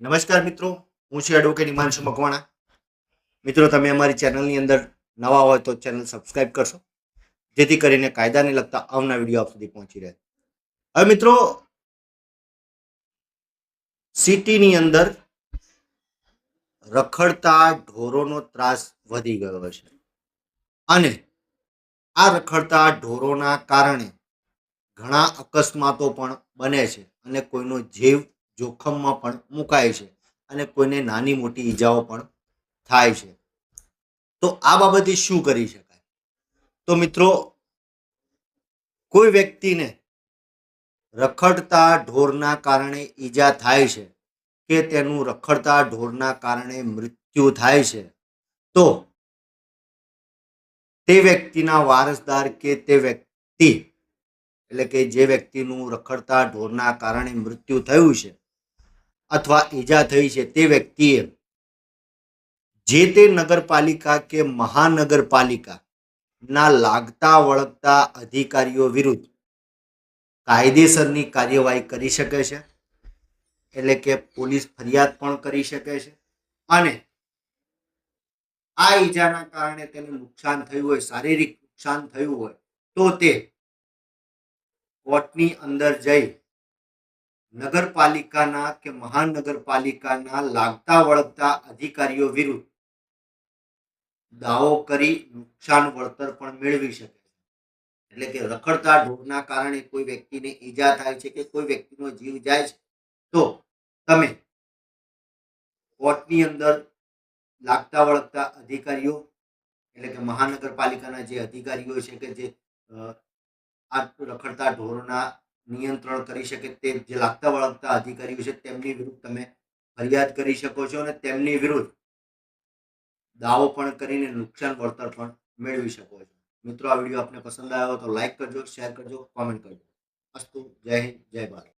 નમસ્કાર મિત્રો, હું છું એડવોકેટ હિમાંશુ મકવાણા. મિત્રો, તમે અમારી ચેનલની અંદર નવા હોય તો ચેનલ સબસ્ક્રાઇબ કરશો, જેથી કરીને કાયદાને લગતા આવના વીડિયો આપ સુધી પહોંચી રહે. હવે મિત્રો, સિટીની અંદર રખડતા ઢોરોનો ત્રાસ વધી ગયો છે. અને આ રખડતા ઢોરોના કારણે ઘણા અકસ્માતો પણ બને છે અને કોઈનો જીવ જોખમમાં પણ મુકાય છે અને કોઈને નાની મોટી ઈજાઓ પણ થાય છે. તો આ બાબતે શું કરી શકાય? તો મિત્રો, કોઈ વ્યક્તિને રખડતા ઢોરના કારણે ઈજા થાય છે કે તેનું રખડતા ઢોરના કારણે મૃત્યુ થાય છે, તો તે વ્યક્તિના વારસદાર કે તે વ્યક્તિ, એટલે કે જે વ્યક્તિનું રખડતા ઢોરના કારણે મૃત્યુ થયું છે અથવા ઈજા થઈ છે તે વ્યક્તિએ જે તે નગરપાલિકા કે મહાનગરપાલિકા ના લાગતા વળગતા અધિકારીઓ વિરુદ્ધ કાયદેસરની કાર્યવાહી કરી શકે છે, એટલે કે પોલીસ ફરિયાદ પણ કરી શકે છે અને આ ઈજાના કારણે તેને નુકસાન થયું હોય, શારીરિક નુકસાન થયું હોય, તો તે કોર્ટની અંદર જઈ નગરપાલિકાના કે મહાનગરપાલિકાના લાગતા વળગતા અધિકારીઓ વિરુદ્ધ દાવો કરી નુકસાન વળતર પણ મેળવી શકે એટલે કે રખડતા ઢોરના કારણે કોઈ વ્યક્તિને ઈજા થાય છે કે કોઈ વ્યક્તિનો જીવ જાય છે. તો તમે કોર્ટની અંદર લાગતા વળગતા અધિકારીઓ એટલે કે મહાનગરપાલિકાના જે અધિકારીઓ છે કે જે આ રખડતા ઢોરના નિયંત્રણ કરી શકે તે જે લાગતા વળગતા અધિકારીઓ છે તેમની વિરુદ્ધ તમે ફરિયાદ કરી શકો છો અને તેમની વિરુદ્ધ દાવો પણ કરીને નુકસાન વળતર પણ મેળવી શકો છો. મિત્રો, આ વીડિયો આપને પસંદ આવ્યો તો લાઈક કરજો શેર કરજો કોમેન્ટ કરજો. અસ્તુ, જય હિન્દ, જય ભારત.